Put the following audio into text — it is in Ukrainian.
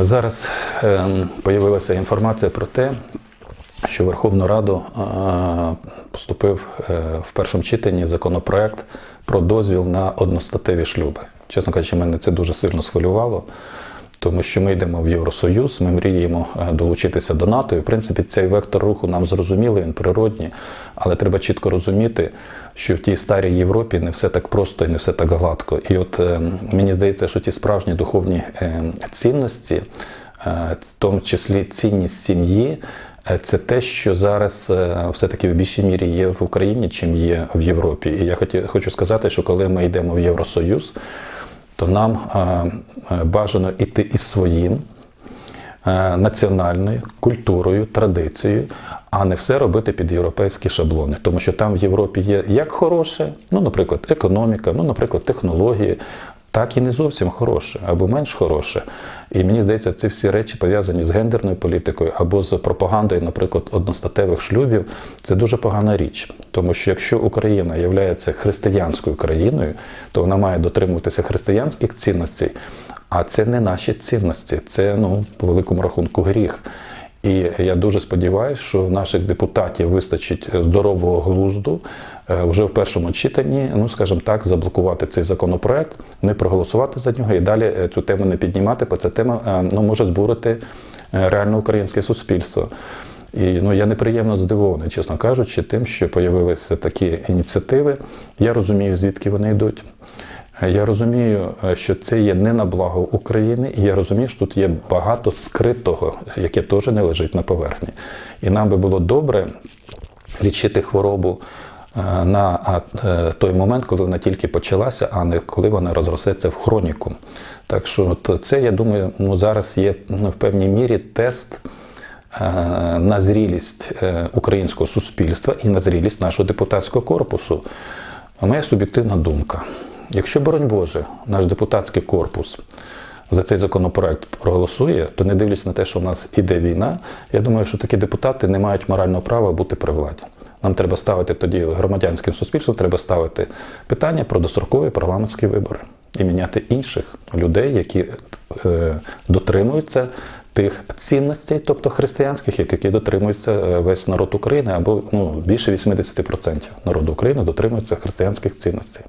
Зараз з'явилася інформація про те, що Верховну Раду поступив е, в першому читанні законопроект про дозвіл на одностатеві шлюби. Чесно кажучи, мене це дуже сильно схвилювало, тому що ми йдемо в Євросоюз, ми мріємо е, долучитися до НАТО. І в принципі цей вектор руху нам зрозумілий, він природній, але треба чітко розуміти, що в тій старій Європі не все так просто і не все так гладко. І от е, мені здається, що ті справжні духовні е, цінності, в тому числі цінність сім'ї. Це те, що зараз все-таки в більшій мірі є в Україні, чим є в Європі. І я хочу сказати, що коли ми йдемо в Євросоюз, то нам е, е, бажано іти із своїм е, національною культурою, традицією, а не все робити під європейські шаблони. Тому що там в Європі є як хороше, ну, наприклад, економіка, ну, наприклад, технології. Так і не зовсім хороше, або менш хороше. І мені здається, ці всі речі пов'язані з гендерною політикою або з пропагандою, наприклад, одностатевих шлюбів. Це дуже погана річ. Тому що якщо Україна є християнською країною, то вона має дотримуватися християнських цінностей, а це не наші цінності, це ну, по великому рахунку гріх. І я дуже сподіваюся, що наших депутатів вистачить здорового глузду е, вже в першому читанні, ну скажімо так, заблокувати цей законопроект, не проголосувати за нього і далі е, цю тему не піднімати, бо ця тема е, ну, може збурити реально українське суспільство. І ну, я неприємно здивований, чесно кажучи, тим, що з'явилися такі ініціативи. Я розумію, звідки вони йдуть. Я розумію, е, що це є не на благо України, і я розумію, що тут є багато скритого, яке теж не лежить на поверхні. І нам би було добре лічити хворобу е, на е, той момент, коли вона тільки почалася, а не коли вона розростеться в хроніку. Так що це, я думаю, ну, зараз є ну, в певній мірі тест. На зрілість українського суспільства і на зрілість нашого депутатського корпусу. Моя суб'єктивна думка. Якщо, боронь Боже, наш депутатський корпус за цей законопроект проголосує, то не дивлячись на те, що в нас іде війна, я думаю, що такі депутати не мають морального права бути при владі. Нам треба ставити тоді громадянським суспільством, треба ставити питання про дострокові парламентські вибори і міняти інших людей, які е, дотримуються тих цінностей, тобто християнських, як- які дотримується е, весь народ України, або ну, більше 80% народу України дотримуються християнських цінностей.